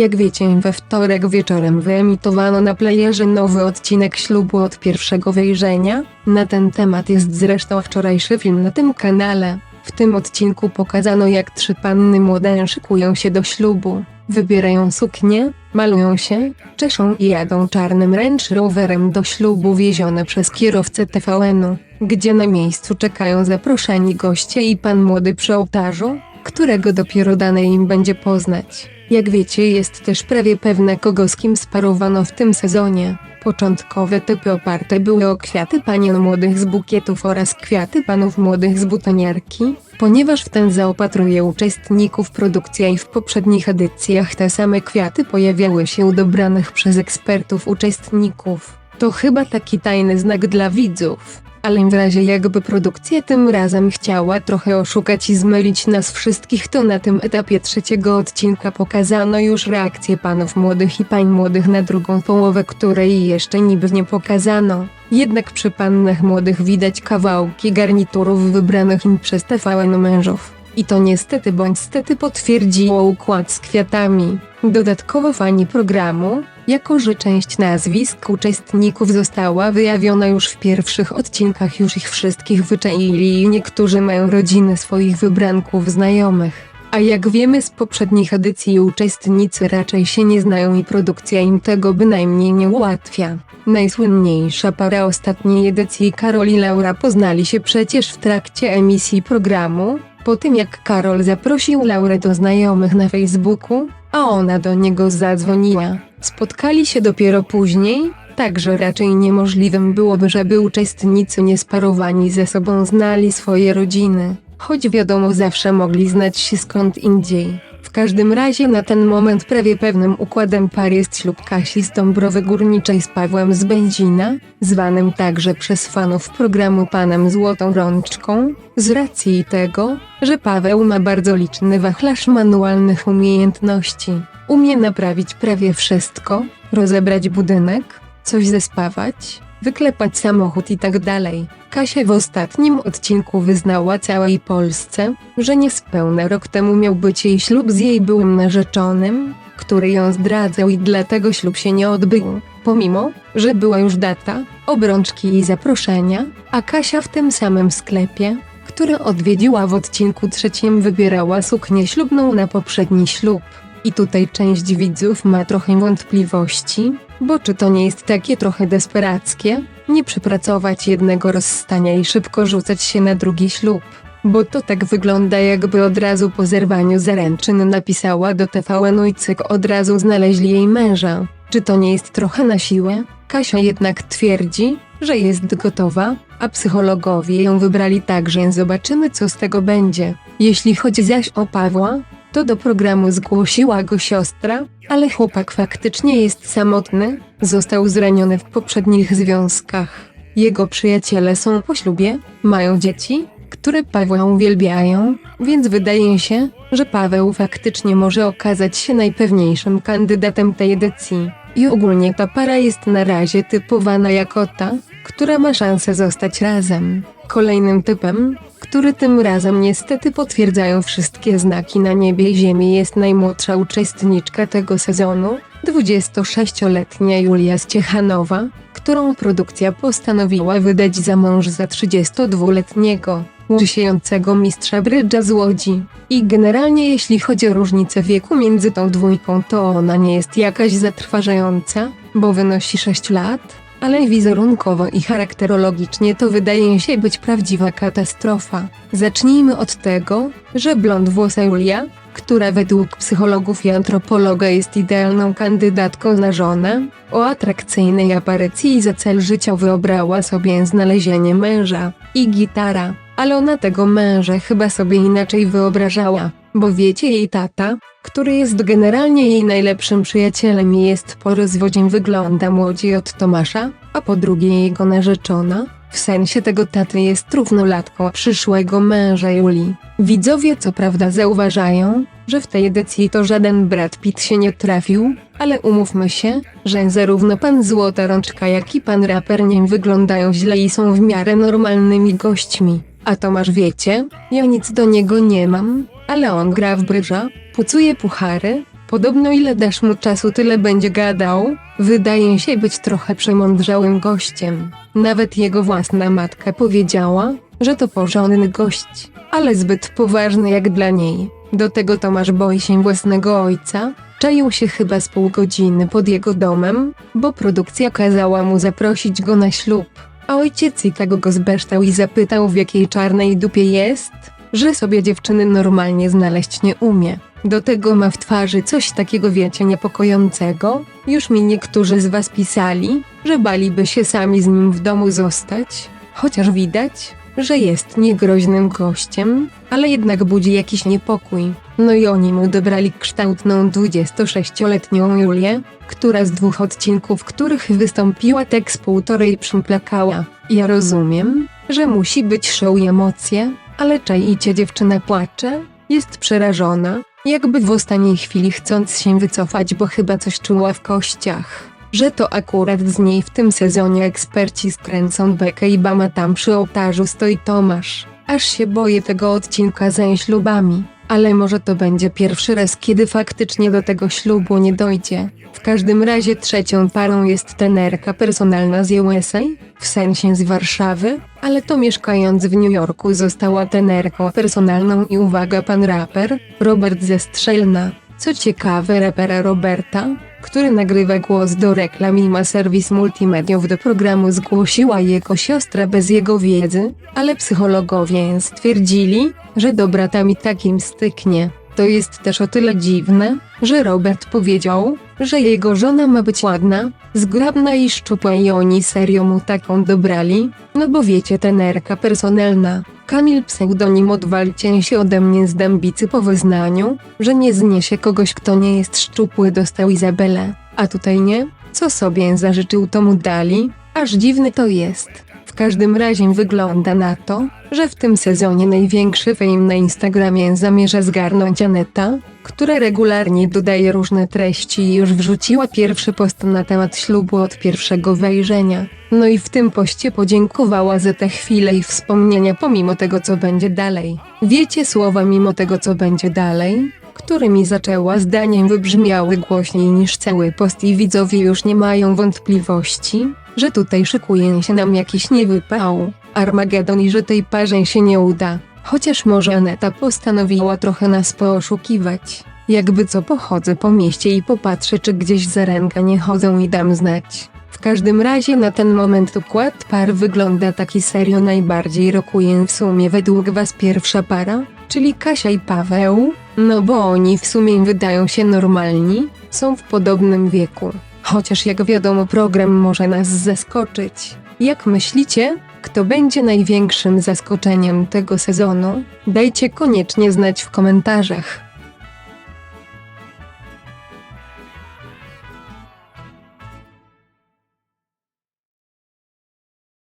Jak wiecie, we wtorek wieczorem wyemitowano na playerze nowy odcinek ślubu od pierwszego wejrzenia. Na ten temat jest zresztą wczorajszy film na tym kanale. W tym odcinku pokazano jak trzy panny młode szykują się do ślubu. Wybierają suknie, malują się, czeszą i jadą czarnym Range Roverem do ślubu wiezione przez kierowcę TVN-u, gdzie na miejscu czekają zaproszeni goście i pan młody przy ołtarzu, którego dopiero dane im będzie poznać. Jak wiecie, jest też prawie pewne kogo z kim sparowano w tym sezonie. Początkowe typy oparte były o kwiaty panien młodych z bukietów oraz kwiaty panów młodych z butoniarki, ponieważ w ten zaopatruje uczestników produkcja i w poprzednich edycjach te same kwiaty pojawiały się u dobranych przez ekspertów uczestników. To chyba taki tajny znak dla widzów. Ale w razie jakby produkcja tym razem chciała trochę oszukać i zmylić nas wszystkich, to na tym etapie trzeciego odcinka pokazano już reakcje panów młodych i pań młodych na drugą połowę, której jeszcze niby nie pokazano. Jednak przy pannach młodych widać kawałki garniturów wybranych im przez TVN mężów. I to niestety bądź stety potwierdziło układ z kwiatami. Dodatkowo fani programu, jako że część nazwisk uczestników została wyjawiona już w pierwszych odcinkach, już ich wszystkich wyczaili i niektórzy mają rodziny swoich wybranków znajomych. A jak wiemy z poprzednich edycji uczestnicy raczej się nie znają i produkcja im tego bynajmniej nie ułatwia. Najsłynniejsza para ostatniej edycji Karol i Laura poznali się przecież w trakcie emisji programu, po tym jak Karol zaprosił Laurę do znajomych na Facebooku, a ona do niego zadzwoniła. Spotkali się dopiero później, także raczej niemożliwym byłoby, żeby uczestnicy niesparowani ze sobą znali swoje rodziny, choć wiadomo zawsze mogli znać się skąd indziej. W każdym razie na ten moment prawie pewnym układem par jest ślub Kasi z Dąbrowy Górniczej z Pawłem z Będzina, zwanym także przez fanów programu panem Złotą Rączką, z racji tego, że Paweł ma bardzo liczny wachlarz manualnych umiejętności. Umie naprawić prawie wszystko, rozebrać budynek, coś zespawać, wyklepać samochód i tak dalej. Kasia w ostatnim odcinku wyznała całej Polsce, że niespełna rok temu miał być jej ślub z jej byłym narzeczonym, który ją zdradzał i dlatego ślub się nie odbył, pomimo, że była już data, obrączki i zaproszenia, a Kasia w tym samym sklepie, który odwiedziła w odcinku trzecim wybierała suknię ślubną na poprzedni ślub. I tutaj część widzów ma trochę wątpliwości, bo czy to nie jest takie trochę desperackie, nie przepracować jednego rozstania i szybko rzucać się na drugi ślub. Bo to tak wygląda jakby od razu po zerwaniu zaręczyn napisała do TVN-u i cyk od razu znaleźli jej męża. Czy to nie jest trochę na siłę? Kasia jednak twierdzi, że jest gotowa, a psychologowie ją wybrali także zobaczymy co z tego będzie. Jeśli chodzi zaś o Pawła, to do programu zgłosiła go siostra, ale chłopak faktycznie jest samotny, został zraniony w poprzednich związkach. Jego przyjaciele są po ślubie, mają dzieci, które Pawła uwielbiają, więc wydaje się, że Paweł faktycznie może okazać się najpewniejszym kandydatem tej edycji. I ogólnie ta para jest na razie typowana jako ta, która ma szansę zostać razem. Kolejnym typem, który tym razem niestety potwierdzają wszystkie znaki na niebie i ziemi jest najmłodsza uczestniczka tego sezonu, 26-letnia Julia Ciechanowa, którą produkcja postanowiła wydać za mąż za 32-letniego, łysiejącego mistrza brydża z Łodzi. I generalnie jeśli chodzi o różnicę wieku między tą dwójką to ona nie jest jakaś zatrważająca, bo wynosi 6 lat, ale wizerunkowo i charakterologicznie to wydaje się być prawdziwa katastrofa. Zacznijmy od tego, że blond włosa Julia, która według psychologów i antropologa jest idealną kandydatką na żonę, o atrakcyjnej aparycji i za cel życiowy obrała sobie znalezienie męża i gitara, ale ona tego męża chyba sobie inaczej wyobrażała, bo wiecie jej tata, który jest generalnie jej najlepszym przyjacielem i jest po rozwodzie wygląda młodziej od Tomasza, a po drugie jego narzeczona, w sensie tego taty jest równolatką przyszłego męża Julii. Widzowie co prawda zauważają, że w tej edycji to żaden Brad Pitt się nie trafił, ale umówmy się, że zarówno pan Złota Rączka jak i pan raper nie wyglądają źle i są w miarę normalnymi gośćmi. A Tomasz wiecie, ja nic do niego nie mam, ale on gra w brydża, pucuje puchary, Podobno ile dasz mu czasu, tyle będzie gadał. Wydaje się być trochę przemądrzałym gościem. Nawet jego własna matka powiedziała, że to porządny gość, ale zbyt poważny jak dla niej. Do tego Tomasz boi się własnego ojca. Czaił się chyba z pół godziny pod jego domem, bo produkcja kazała mu zaprosić go na ślub. A ojciec i tak go zbeształ i zapytał w jakiej czarnej dupie jest, że sobie dziewczyny normalnie znaleźć nie umie. Do tego ma w twarzy coś takiego wiecie niepokojącego. Już mi niektórzy z was pisali, że baliby się sami z nim w domu zostać, chociaż widać, że jest niegroźnym gościem, ale jednak budzi jakiś niepokój. No i oni mu dobrali kształtną 26-letnią Julię, która z dwóch odcinków, w których wystąpiła z półtorej przymplakała. Ja rozumiem, że musi być show i emocje, ale czajcie dziewczyna płacze, jest przerażona, jakby w ostatniej chwili chcąc się wycofać, bo chyba coś czuła w kościach. Że to akurat z niej w tym sezonie eksperci skręcą bekę i bama tam przy ołtarzu stoi Tomasz. Aż się boję tego odcinka za ślubami, ale może to będzie pierwszy raz, kiedy faktycznie do tego ślubu nie dojdzie. W każdym razie trzecią parą jest trenerka personalna z USA, w sensie z Warszawy, ale to mieszkając w New Yorku została trenerką personalną i uwaga pan raper, Robert ze Strzelna. Co ciekawe rapera Roberta, który nagrywa głos do reklam i ma serwis multimediów do programu zgłosiła jego siostra bez jego wiedzy, ale psychologowie stwierdzili, że do brata mi takim styknie. To jest też o tyle dziwne, że Robert powiedział, że jego żona ma być ładna, zgrabna i szczupła i oni serio mu taką dobrali, no bo wiecie tenerka personalna. Kamil pseudonim odwalcie się ode mnie z dębicy po wyznaniu, że nie zniesie kogoś kto nie jest szczupły dostał Izabelę, a tutaj nie, co sobie zażyczył to mu dali, aż dziwny to jest. Każdym razie wygląda na to, że w tym sezonie największy fame na Instagramie zamierza zgarnąć Aneta, która regularnie dodaje różne treści i już wrzuciła pierwszy post na temat ślubu od pierwszego wejrzenia. No i w tym poście podziękowała za te chwile i wspomnienia pomimo tego co będzie dalej. Wiecie słowa mimo tego co będzie dalej? Którymi zaczęła zdaniem wybrzmiały głośniej niż cały post i widzowie już nie mają wątpliwości, że tutaj szykuje się nam jakiś niewypał, Armagedon i że tej parze się nie uda. Chociaż może Aneta postanowiła trochę nas poszukiwać. Jakby co pochodzę po mieście i popatrzę czy gdzieś za ręka nie chodzą i dam znać. W każdym razie na ten moment układ par wygląda taki serio najbardziej rokuje w sumie według was pierwsza para, czyli Kasia i Paweł, no bo oni w sumie wydają się normalni, są w podobnym wieku. Chociaż jak wiadomo program może nas zaskoczyć. Jak myślicie, kto będzie największym zaskoczeniem tego sezonu? Dajcie koniecznie znać w komentarzach.